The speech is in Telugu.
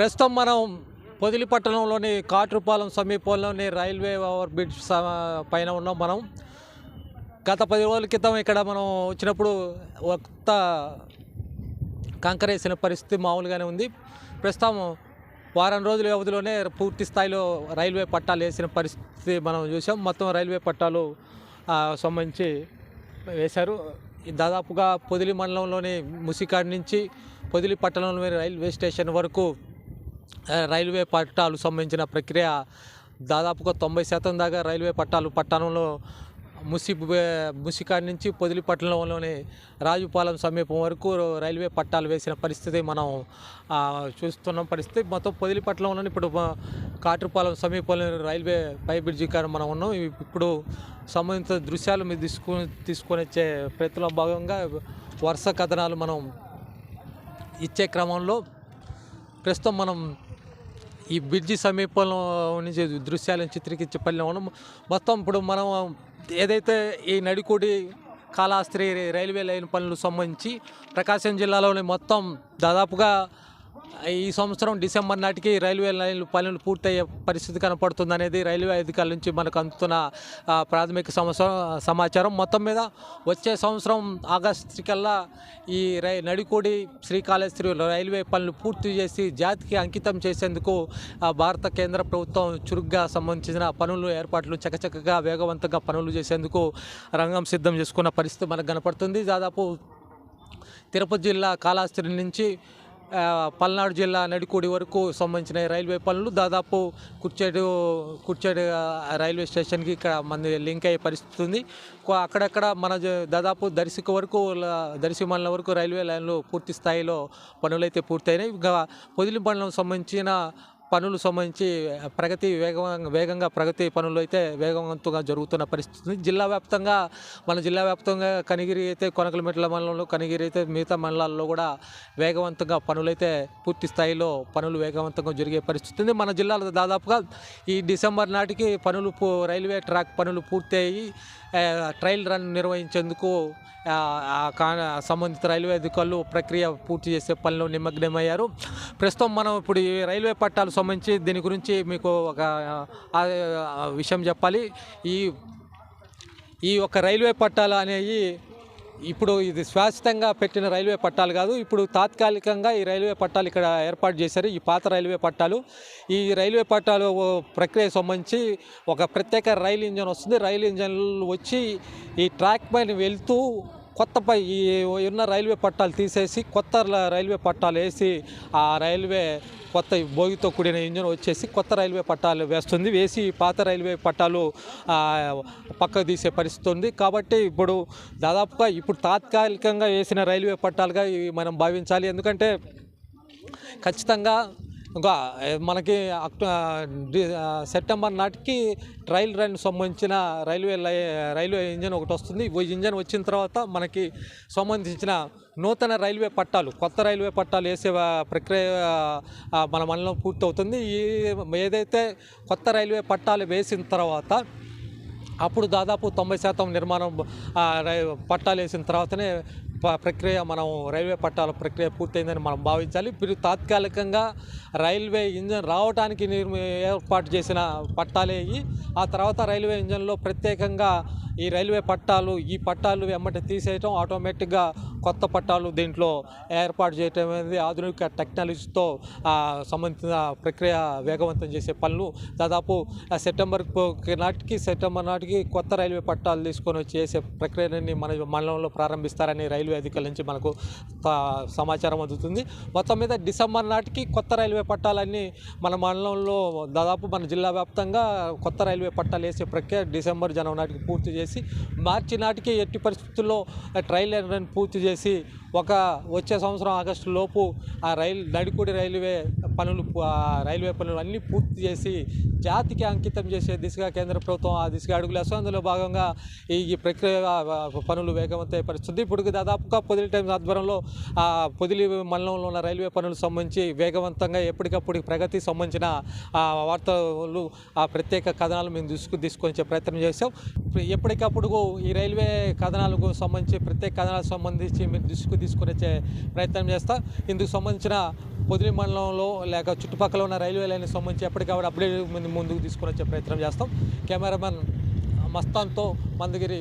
ప్రస్తుతం మనం పొదిలి పట్టణంలోని కాట్రుపాలెం సమీపంలోని రైల్వే ఓవర్ బ్రిడ్జ్ పైన ఉన్నాం మనం. గత పది రోజుల క్రితం ఇక్కడ మనం వచ్చినప్పుడు కొత్త కంకరేసిన పరిస్థితి మామూలుగానే ఉంది. ప్రస్తుతం వారం రోజుల వ్యవధిలోనే పూర్తి స్థాయిలో రైల్వే పట్టాలు వేసిన పరిస్థితి మనం చూసాం మొత్తం రైల్వే పట్టాలు సంబంధించి వేశారు. ఈ దాదాపుగా పొదిలి మండలంలోని ముసికాడ్ నుంచి పొదిలి పట్టణంలోని రైల్వే స్టేషన్ వరకు రైల్వే పట్టాలు సంబంధించిన ప్రక్రియ దాదాపుగా తొంభై శాతం దాకా రైల్వే పట్టాలు పట్టణంలో ముసి ముసికాడి నుంచి పొదిలి పట్టణంలోని రాజుపాలెం సమీపం వరకు రైల్వే పట్టాలు వేసిన పరిస్థితి మనం చూస్తున్న. పరిస్థితి మొత్తం పొదిలి పట్టణంలోని ఇప్పుడు మ- సమీపంలో రైల్వే పై బ్రిడ్జి కాడ మనం ఉన్నాం. ఇప్పుడు సంబంధిత దృశ్యాలు మీరు తీసుకొని తీసుకొని వచ్చే ప్రయత్నంలో భాగంగా వరుస కథనాలు మనం ఇచ్చే క్రమంలో ప్రస్తుతం మనం ఈ బ్రిడ్జి సమీపంలో నుంచి దృశ్యాలను చిత్రీకరించే పనిలో మొత్తం ఇప్పుడు మనం ఏదైతే ఈ నడికోడి కాళాస్త్రి రైల్వే లైన్ పనులు సంబంధించి ప్రకాశం జిల్లాలోని మొత్తం దాదాపుగా ఈ సంవత్సరం డిసెంబర్ నాటికి రైల్వే లైన్లు పనులు పూర్తయ్యే పరిస్థితి కనపడుతుంది అనేది రైల్వే అధికారుల నుంచి మనకు అందుతున్న ప్రాథమిక సంవత్సరం సమాచారం. మొత్తం మీద వచ్చే సంవత్సరం ఆగస్టు కల్లా ఈ రై నడికోడి శ్రీకాళహస్తి రైల్వే పనులు పూర్తి చేసి జాతికి అంకితం చేసేందుకు భారత కేంద్ర ప్రభుత్వం చురుగ్గా సంబంధించిన పనులు ఏర్పాట్లు చకచకగా వేగవంతంగా పనులు చేసేందుకు రంగం సిద్ధం చేసుకున్న పరిస్థితి మనకు కనపడుతుంది. దాదాపు తిరుపతి జిల్లా కాళహస్తి నుంచి పల్నాడు జిల్లా నడికోడి వరకు సంబంధించిన రైల్వే పనులు దాదాపు కుర్చేడు కుర్చేడు రైల్వే స్టేషన్కి ఇక్కడ మన లింక్ అయ్యే పరిస్థితి ఉంది. అక్కడక్కడ మన దాదాపు దర్శిక వరకు ల- దర్శి మండలం వరకు రైల్వే లైన్లు పూర్తి స్థాయిలో పనులైతే పూర్తయినాయి. ఇంకా పొదిలి మండలం సంబంధించిన పనులు సంబంధించి ప్రగతి వేగంగా వేగంగా ప్రగతి పనులు అయితే వేగవంతంగా జరుగుతున్న పరిస్థితి. జిల్లా వ్యాప్తంగా మన జిల్లా వ్యాప్తంగా కనిగిరి అయితే కొనకలమెట్ల మండలంలో కనిగిరి అయితే మిగతా మండలాల్లో కూడా వేగవంతంగా పనులైతే పూర్తి స్థాయిలో పనులు వేగవంతంగా జరిగే పరిస్థితి ఉంది. మన జిల్లాలో దాదాపుగా ఈ డిసెంబర్ నాటికి పనులు రైల్వే ట్రాక్ పనులు పూర్తయ్యి ట్రయల్ రన్ నిర్వహించేందుకు సంబంధిత రైల్వే అధికారులు ప్రక్రియ పూర్తి చేసే పనిలో నిమగ్నమయ్యారు. ప్రస్తుతం మనం ఇప్పుడు ఈ రైల్వే పట్టాలు సంబంధించి దీని గురించి మీకు ఒక విషయం చెప్పాలి. ఈ ఈ యొక్క రైల్వే పట్టాలు అనేవి ఇప్పుడు ఇది శాశ్వతంగా పెట్టిన రైల్వే పట్టాలు కాదు. ఇప్పుడు తాత్కాలికంగా ఈ రైల్వే పట్టాలు ఇక్కడ ఏర్పాటు చేశారు. ఈ పాత రైల్వే పట్టాలు. ఈ రైల్వే పట్టాలు ప్రక్రియ సంబంధించి ఒక ప్రత్యేక రైలు ఇంజన్ వస్తుంది. రైలు ఇంజన్లు వచ్చి ఈ ట్రాక్ పైన వెళ్తూ కొత్త ఈ ఉన్న రైల్వే పట్టాలు తీసేసి కొత్త రైల్వే పట్టాలు వేసి ఆ రైల్వే కొత్త బోగితో కూడిన ఇంజన్ వచ్చేసి కొత్త రైల్వే పట్టాలు వేస్తుంది. వేసి పాత రైల్వే పట్టాలు పక్కకు తీసే పరిస్థితి ఉంది. కాబట్టి ఇప్పుడు దాదాపుగా ఇప్పుడు తాత్కాలికంగా వేసిన రైల్వే పట్టాలుగా మనం భావించాలి. ఎందుకంటే ఖచ్చితంగా ఇంకా మనకి సెప్టెంబర్ నాటికి ట్రయల్ రన్ సంబంధించిన రైల్వే రైల్వే ఇంజన్ ఒకటి వస్తుంది. ఈ ఇంజన్ వచ్చిన తర్వాత మనకి సంబంధించిన నూతన రైల్వే పట్టాలు కొత్త రైల్వే పట్టాలు వేసే ప్రక్రియ మన మనలో పూర్తవుతుంది. ఈ ఏదైతే కొత్త రైల్వే పట్టాలు వేసిన తర్వాత అప్పుడు దాదాపు తొంభై శాతం నిర్మాణం రై- పట్టాలు వేసిన తర్వాతనే ప్రక్రియ మనం రైల్వే పట్టాల ప్రక్రియ పూర్తయిందని మనం భావించాలి. ఇప్పుడు తాత్కాలికంగా రైల్వే ఇంజన్ రావడానికి ఏర్పాటు చేసిన పట్టాలే ఆ తర్వాత రైల్వే ఇంజన్లో ప్రత్యేకంగా ఈ రైల్వే పట్టాలు ఈ పట్టాలు వెంబటి తీసేయటం ఆటోమేటిక్గా కొత్త పట్టాలు దీంట్లో ఏర్పాటు చేయటం అనేది ఆధునిక టెక్నాలజీతో సంబంధించిన ప్రక్రియ వేగవంతం చేసే పనులు. దాదాపు సెప్టెంబర్ నాటికి సెప్టెంబర్ నాటికి కొత్త రైల్వే పట్టాలు తీసుకొని వచ్చి చేసే ప్రక్రియని మన మండలంలో ప్రారంభిస్తారని రైల్వే అధికారుల నుంచి మనకు సమాచారం అందుతుంది. మొత్తం మీద డిసెంబర్ నాటికి కొత్త రైల్వే పట్టాలన్నీ మన మండలంలో దాదాపు మన జిల్లా వ్యాప్తంగా కొత్త రైల్వే పట్టాలు వేసే ప్రక్రియ డిసెంబర్ జనవరి నాటికి పూర్తి చేసి మార్చి నాటికి ఎట్టి పరిస్థితుల్లో ఆ ట్రయల్ రన్ పూర్తి చేసి ఒక వచ్చే సంవత్సరం ఆగస్టు లోపు ఆ రైలు నడికూడి రైల్వే పనులు రైల్వే పనులు అన్నీ పూర్తి చేసి జాతికి అంకితం చేసే దిశగా కేంద్ర ప్రభుత్వం ఆ దిశగా అడుగులేస్తుంది అందులో భాగంగా ఈ ప్రక్రియ పనులు వేగవంతమైన పరిస్థితి. ఇప్పుడు దాదాపుగా పొదిలి టైమ్స్ ఆధ్వర్యంలో ఆ పొదిలి మండలంలో ఉన్న రైల్వే పనులు సంబంధించి వేగవంతంగా ఎప్పటికప్పుడు ప్రగతి సంబంధించిన ఆ వార్తలు ఆ ప్రత్యేక కథనాలు మేము తీసుకు తీసుకొచ్చే ప్రయత్నం చేసాం ఎప్పటికప్పుడు ఈ రైల్వే కథనాలకు సంబంధించి ప్రత్యేక కథనాలకు సంబంధించి మీరు దృష్టికి తీసుకొని వచ్చే ప్రయత్నం చేస్తాం. ఇందుకు సంబంధించిన పొదిలి మండలంలో లేక చుట్టుపక్కల ఉన్న రైల్వే లైన్కి సంబంధించి ఎప్పటికప్పుడు అప్డేట్ ముందుకు తీసుకొని వచ్చే ప్రయత్నం చేస్తాం. కెమెరామెన్ మస్తాన్తో మందగిరి